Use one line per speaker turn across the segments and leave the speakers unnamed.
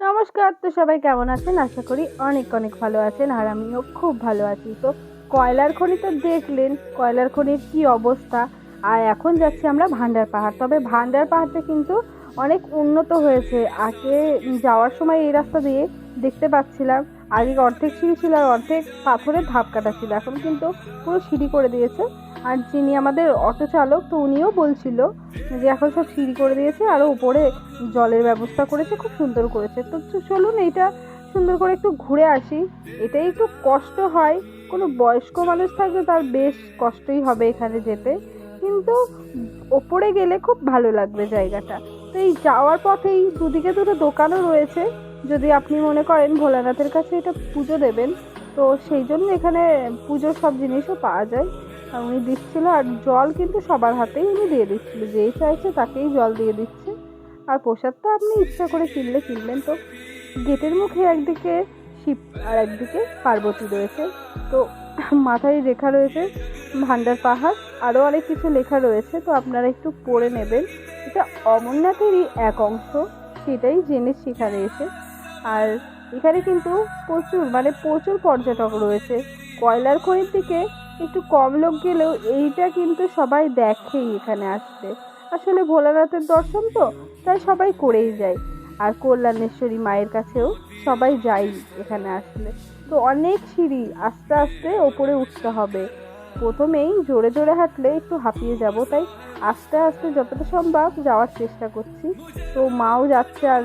নমস্কার, তো সবাই কেমন আছেন? আশা করি অনেক অনেক ভালো আছেন আর আমিও খুব ভালো আছি। তো কয়লার খনি তো দেখলেন, কয়লার খনির কি অবস্থা? আর এখন যাচ্ছি আমরা ভান্ডার পাহাড়। তবে ভান্ডার পাহাড়টা কিন্তু অনেক উন্নত হয়েছে। আগে যাওয়ার সময় এই রাস্তা দিয়ে দেখতে পাচ্ছিলাম। আগে অর্ধেক সিঁড়ি ছিল আর অর্ধেক পাথরের ধাপ কাটা ছিল। এখন কিন্তু পুরো সিঁড়ি করে দিয়েছে। আর যিনি আমাদের অটো চালক, তো উনিও বলছিল যে এখন সব সিঁড়ি করে দিয়েছে আরও উপরে জলের ব্যবস্থা করেছে, খুব সুন্দর করেছে। তো চলুন এইটা সুন্দর করে একটু ঘুরে আসি। এটাই একটু কষ্ট হয়, কোনো বয়স্ক মানুষ থাকলে তার বেশ কষ্টই হবে এখানে যেতে। কিন্তু ওপরে গেলে খুব ভালো লাগবে জায়গাটা। তো এই যাওয়ার পথেই দুদিকে দুটো দোকানও রয়েছে। যদি আপনি মনে করেন ভোলানাথের কাছে এটা পুজো দেবেন, তো সেই জন্য এখানে পুজোর সব জিনিসও পাওয়া যায়। আর উনি দিচ্ছিল আর জল কিন্তু সবার হাতেই উনি দিয়ে দিচ্ছিল। যেই চাইছে তাকেই জল দিয়ে দিচ্ছে। আর প্রসাদটা আপনি ইচ্ছা করে কিনলে কিনবেন তো। গেটের মুখে একদিকে শিব আর একদিকে পার্বতী রয়েছে। তো মাথায় লেখা রয়েছে ভান্ডার পাহাড়। আরও অনেক কিছু লেখা রয়েছে, তো আপনারা একটু পড়ে নেবেন। এটা অমরনাথেরই এক অংশ, সেটাই জেনে সেখানে এসে। আর এখানে কিন্তু প্রচুর মানে প্রচুর পর্যটক রয়েছে। কয়লার খনির দিকে একটু কম লোক গেলেও এইটা কিন্তু সবাই দেখেই এখানে আসতে। আসলে ভোলানাথের দর্শন তো, তাই সবাই করেই যায়। আর কল্যাণেশ্বরী মায়ের কাছেও সবাই যাই এখানে আসলে। তো অনেক সিঁড়ি আস্তে আস্তে ওপরে উঠতে হবে। প্রথমেই জোরে জোরে হাঁটলে একটু হাঁপিয়ে যাব, তাই আস্তে আস্তে যতটা সম্ভব যাওয়ার চেষ্টা করছি। তো মাও যাচ্ছে আর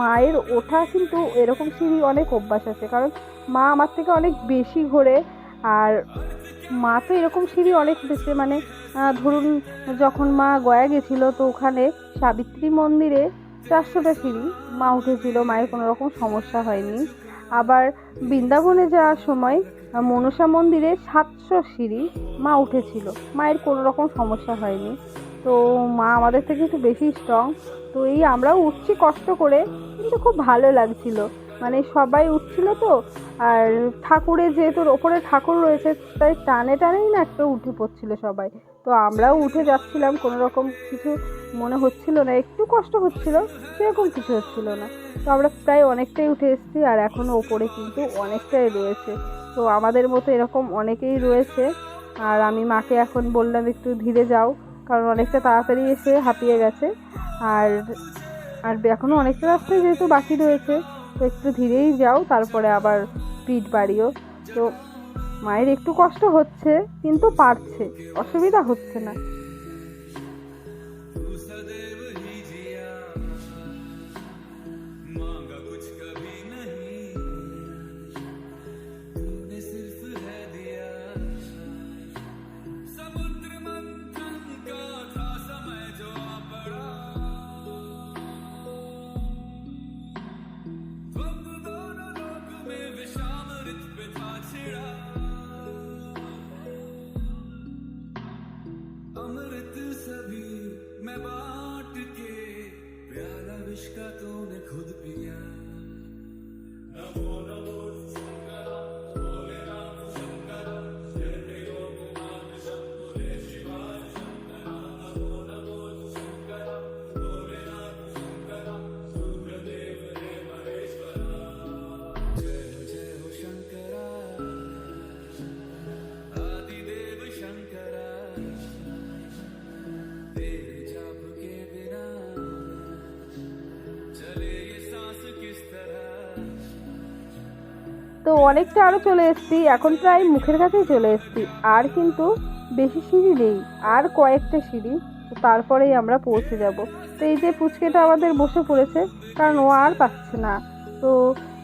মায়ের ওঠা কিন্তু এরকম সিঁড়ি অনেক অভ্যাস আছে। কারণ মা আমার থেকে অনেক বেশি ঘোরে আর মা তো এরকম সিঁড়ি অনেক উঠেছে মানে ধরুন যখন মা গয়া গেছিল তো ওখানে সাবিত্রী মন্দিরে চারশোটা সিঁড়ি মা উঠেছিল, মায়ের কোনো রকম সমস্যা হয়নি। আবার বৃন্দাবনে যাওয়ার সময় মনসা মন্দিরে সাতশো সিঁড়ি মা উঠেছিল, মায়ের কোনো রকম সমস্যা হয়নি। তো মা আমাদের থেকে একটু বেশি স্ট্রং তো এই আমরাও উঠছি কষ্ট করে, কিন্তু খুব ভালো লাগছিল। মানে সবাই উঠছিল তো, আর ঠাকুরের যেহেতু ওপরে ঠাকুর রয়েছে, তাই টানে টানেই না একটা উঠে পড়ছিল সবাই। তো আমরাও উঠে যাচ্ছিলাম, কোনো রকম কিছু মনে হচ্ছিল না, একটু কষ্ট হচ্ছিল, সেরকম কিছু হচ্ছিল না। তো আমরা প্রায় অনেকটাই উঠে এসেছি, আর এখনও ওপরে কিন্তু অনেকটাই রয়েছে। তো আমাদের মতো এরকম অনেকেই রয়েছে, আর আমি মাকে এখন বললাম একটু ধীরে যাও, কারণ অনেকটা তাড়াতাড়ি এসে হাঁপিয়ে গেছে। আর আর এখনও অনেকটা রাস্তায় যেহেতু বাকি রয়েছে তো একটু ধীরেই যাও, তারপরে আবার স্পিড বাড়িও। তো মায়ের একটু কষ্ট হচ্ছে, কিন্তু পারছে, অসুবিধা হচ্ছে না। তো অনেকটা আরও চলে এসেছি, এখন প্রায় মুখের কাছেই চলে এসেছি। আর কিন্তু বেশি সিঁড়ি নেই, আর কয়েকটা সিঁড়ি তারপরেই আমরা পৌঁছে যাব। তো এই যে পুচকেটা আমাদের বসে পড়েছে, কারণ ও আর পাচ্ছে না। তো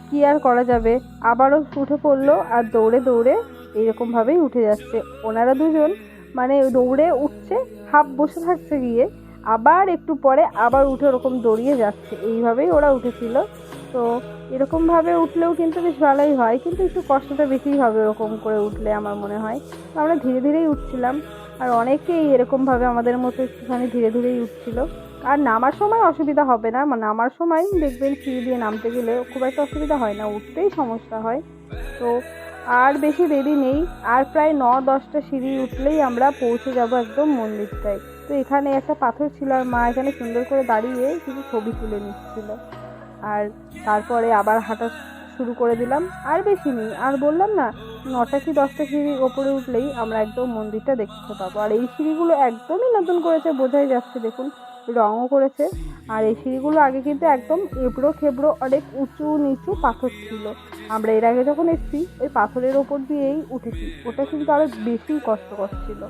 কি আর করা যাবে? আবারও উঠে পড়ল আর দৌড়ে দৌড়ে এইরকমভাবেই উঠে যাচ্ছে। ওনারা দুজন মানে দৌড়ে উঠছে, হাফ বসে থাকছে গিয়ে, আবার একটু পরে আবার উঠে ওরকম দৌড়িয়ে যাচ্ছে। এইভাবেই ওরা উঠেছিল। তো এরকমভাবে উঠলেও কিন্তু বেশ ভালোই হয়, কিন্তু একটু কষ্টটা বেশিই হবে ওরকম করে উঠলে আমার মনে হয়। আমরা ধীরে ধীরেই উঠছিলাম, আর অনেকেই এরকমভাবে আমাদের মতো একটুখানি ধীরে ধীরেই উঠছিল। আর নামার সময় অসুবিধা হবে না মানে নামার সময় দেখবেন সিঁড়ি দিয়ে নামতে গেলে খুব একটা অসুবিধা হয় না, উঠতেই সমস্যা হয়। তো আর বেশি দেরি নেই, আর প্রায় ন দশটা সিঁড়ি উঠলেই আমরা পৌঁছে যাব একদম মন্দিরটায়। তো এখানে একটা পাথর ছিল আর মা এখানে সুন্দর করে দাঁড়িয়ে কিছু ছবি তুলে নিচ্ছিল। আর তারপরে আবার হাঁটা শুরু করে দিলাম। আর বেশি নেই। আর বললাম না, নটা কি দশটা সিঁড়ি ওপরে উঠলেই আমরা একদম মন্দিরটা দেখতে পাবো। আর এই সিঁড়িগুলো একদমই নতুন করেছে, বোঝাই যাচ্ছে দেখুন, রঙও করেছে। আর এই সিঁড়িগুলো আগে কিন্তু একদম এবড়ো খেবড়ো, অনেক উঁচু নিচু পাথর ছিল। আমরা এর আগে যখন এসেছি ওই পাথরের ওপর দিয়েই উঠেছি। ওটা কিন্তু আরও বেশি কষ্টকর ছিল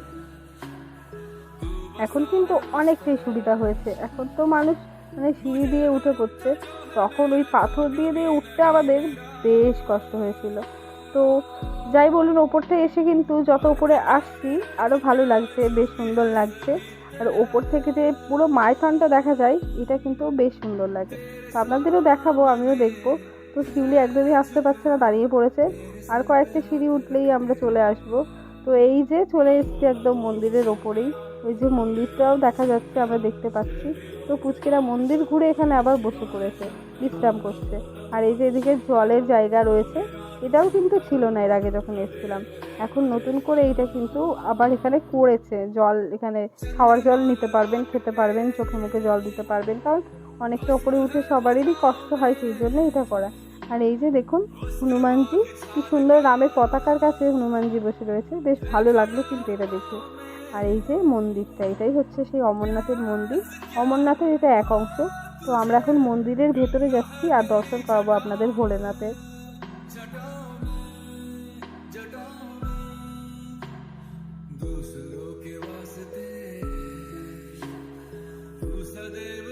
এখন কিন্তু অনেকটাই সুবিধা হয়েছে। এখন তো মানুষ মানে সিঁড়ি দিয়ে উঠে পড়ছে। তখন ওই পাথর দিয়ে দিয়ে উঠতে আমাদের বেশ কষ্ট হয়েছিল। তো যাই বলুন ওপরটা এসে কিন্তু যত উপরে আসছি আরও ভালো লাগছে, বেশ সুন্দর লাগছে। আর ওপর থেকে যে পুরো মাইথনটা দেখা যায়, এটা কিন্তু বেশ সুন্দর লাগে। তো আপনাদেরও দেখাবো, আমিও দেখব। তো শিউলি একদমই আসতে পারছে না, দাঁড়িয়ে পড়েছে। আর কয়েকটা সিঁড়ি উঠলেই আমরা চলে আসব। তো এই যে চলে এসছি একদম মন্দিরের ওপরেই। ওই যে মন্দিরটাও দেখা যাচ্ছে, আমরা দেখতে পাচ্ছি। তো পুচকেরা মন্দির ঘুরে এখানে আবার বসে পড়েছে, বিশ্রাম করছে। আর এই যে এদিকে জলের জায়গা রয়েছে, এটাও কিন্তু ছিল না এর আগে যখন এসেছিলাম। এখন নতুন করে এইটা কিন্তু আবার এখানে করেছে, জল এখানে খাওয়ার জল নিতে পারবেন, খেতে পারবেন, চোখে মুখে জল দিতে পারবেন, কারণ অনেকটা ওপরে উঠে সবারই কষ্ট হয় সেই জন্য এটা করা। আর এই যে দেখুন, হনুমানজি, কি সুন্দর রামের পতাকার কাছে হনুমানজি বসে রয়েছে, বেশ ভালো লাগল কিন্তু এটা দেখে। আর এই যে মন্দিরটা এটাই হচ্ছে সেই অমরনাথের মন্দির অমরনাথের এটা এক অংশ তো আমরা এখন মন্দিরের ভেতরে যাচ্ছি আর দর্শন করাবো আপনাদের ভোলেনাথের
दूसरों के वास्ते तू सदैव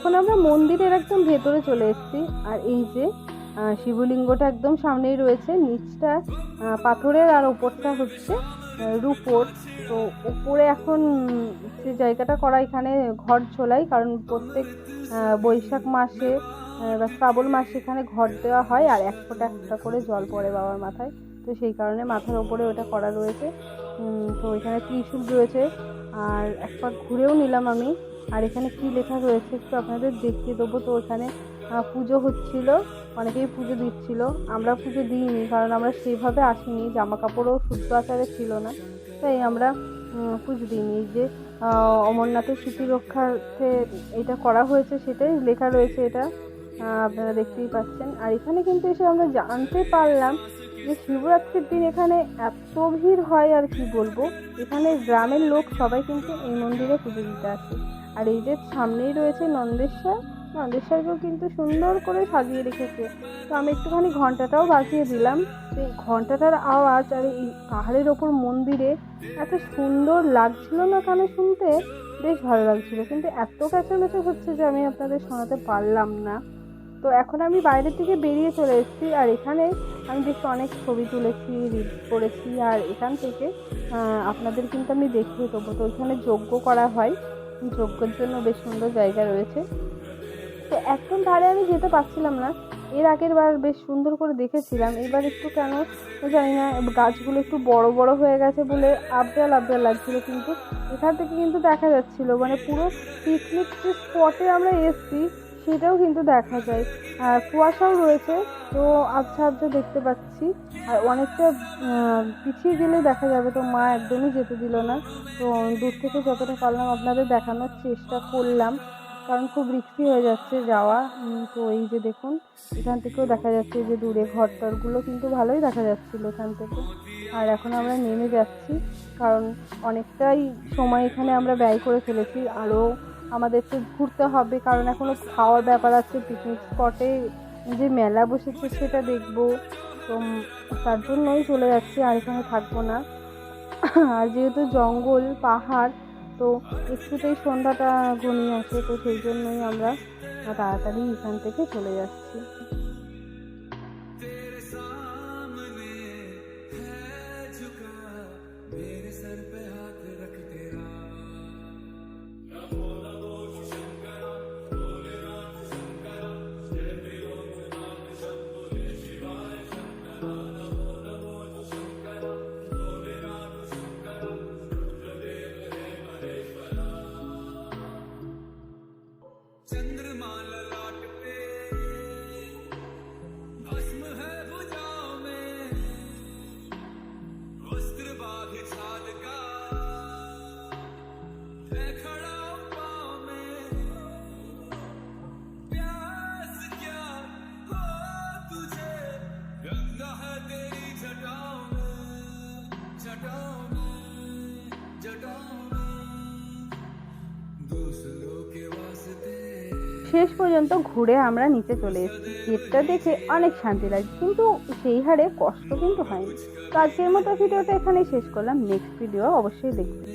এখন আমরা মন্দিরের একদম ভেতরে চলে এসেছি। আর এই যে শিবলিঙ্গটা একদম সামনেই রয়েছে। নিচটা পাথরের আর ওপরটা হচ্ছে রূপোর। তো উপরে এখন যে জায়গাটা করা, এখানে ঘর ছোলাই কারণ প্রত্যেক বৈশাখ মাসে বা শ্রাবণ মাসে এখানে ঘর দেওয়া হয়, আর এক ফোঁটা একটা করে জল পড়ে বাবার মাথায়। তো সেই কারণে মাথার ওপরে ওটা করা রয়েছে। তো এখানে ত্রিশূল রয়েছে। আর একবার ঘুরেও নিলাম আমি। আর এখানে কি লেখা রয়েছে একটু আপনাদের দেখিয়ে দেবো। তো আহ, পুজো হচ্ছিল অনেকেই পুজো দিচ্ছিল। আমরা পুজো দিইনি কারণ আমরা সেভাবে আসিনি জামা কাপড়ও শুদ্ধ আচারে ছিল না। তাই আমরা পুজো দিইনি। যে অমরনাথের স্মৃতি রক্ষার্থে এটা করা হয়েছে সেটাই লেখা রয়েছে এটা। আপনারা দেখতেই পাচ্ছেন। আর এখানে কিন্তু এসে আমরা জানতে পারলাম যে শিবরাত্রির দিন এখানে এত ভিড় হয় আর কি বলব? এখানে গ্রামের লোক সবাই কিন্তু এই মন্দিরে পুজো দিতে আসে। আর এই যে সামনেই রয়েছে নন্দেশ্বর। নন্দেশ্বরকেও কিন্তু সুন্দর করে সাজিয়ে রেখেছে। তো আমি একটুখানি ঘন্টাটাও বাজিয়ে দিলাম। এই ঘন্টাটার আওয়াজ আর এই পাহাড়ের ওপর মন্দিরে এত সুন্দর লাগছিল না কানে শুনতে? বেশ ভালো লাগছিল। কিন্তু এত ক্যাচামেচা হচ্ছে যে আমি আপনাদের শোনাতে পারলাম না। তো এখন আমি বাইরের থেকে বেরিয়ে চলে এসেছি আর এখানে আমি বেশ অনেক ছবি তুলেছি রিড করেছি। আর এখান থেকে আপনাদের কিন্তু আমি দেখিয়ে দেবো। তো এখানে যজ্ঞ করা হয়। যজ্ঞের জন্য বেশ সুন্দর জায়গা রয়েছে। তো একদম ধারে আমি যেতে পারছিলাম না। এর আগের বার বেশ সুন্দর করে দেখেছিলাম। এবার একটু কেন জানি না, গাছগুলো একটু বড় বড় হয়ে গেছে বলে আবদাল আবডাল লাগছিল কিন্তু এখান থেকে কিন্তু দেখা যাচ্ছিল। মানে পুরো পিকনিক যে স্পটে আমরা এসছি, সেটাও কিন্তু দেখা যায়। আর কুয়াশাও রয়েছে। তো আবছা আবছা দেখতে পাচ্ছি। আর অনেকটা পিছিয়ে গেলে দেখা যাবে। তো মা একদমই যেতে দিল না। তো দূর থেকে যতটা পারলাম আপনাদের দেখানোর চেষ্টা করলাম। কারণ খুব রিক্সি হয়ে যাচ্ছে যাওয়া। তো এই যে দেখুন, এখান থেকেও দেখা যাচ্ছে যে দূরে ঘর টরগুলো কিন্তু ভালোই দেখা যাচ্ছিল এখান থেকে। আর এখন আমরা নেমে যাচ্ছি। কারণ অনেকটাই সময় এখানে আমরা ব্যয় করে ফেলেছি। আরও আমাদের তো ঘুরতে হবে। কারণ এখনও খাওয়ার ব্যাপার আছে পিকনিক স্পটে যে মেলা বসেছে সেটা দেখব। তো তার জন্যই চলে যাচ্ছি, আর এখানে থাকব না। আর যেহেতু জঙ্গল, পাহাড়, তো একটুতেই সন্ধ্যাটা ঘনিয়ে আসে, তো সেই জন্যই আমরা তাড়াতাড়ি এখান থেকে চলে যাচ্ছি। শেষ পর্যন্ত ঘুরে আমরা নিচে চলে এসেছি। গেটটা দেখে অনেক শান্তি লাগে কিন্তু সেই হারে কষ্ট কিন্তু হয়নি। তো আজকের মতো ভিডিওটা এখানেই শেষ করলাম। নেক্সট ভিডিও অবশ্যই দেখবেন।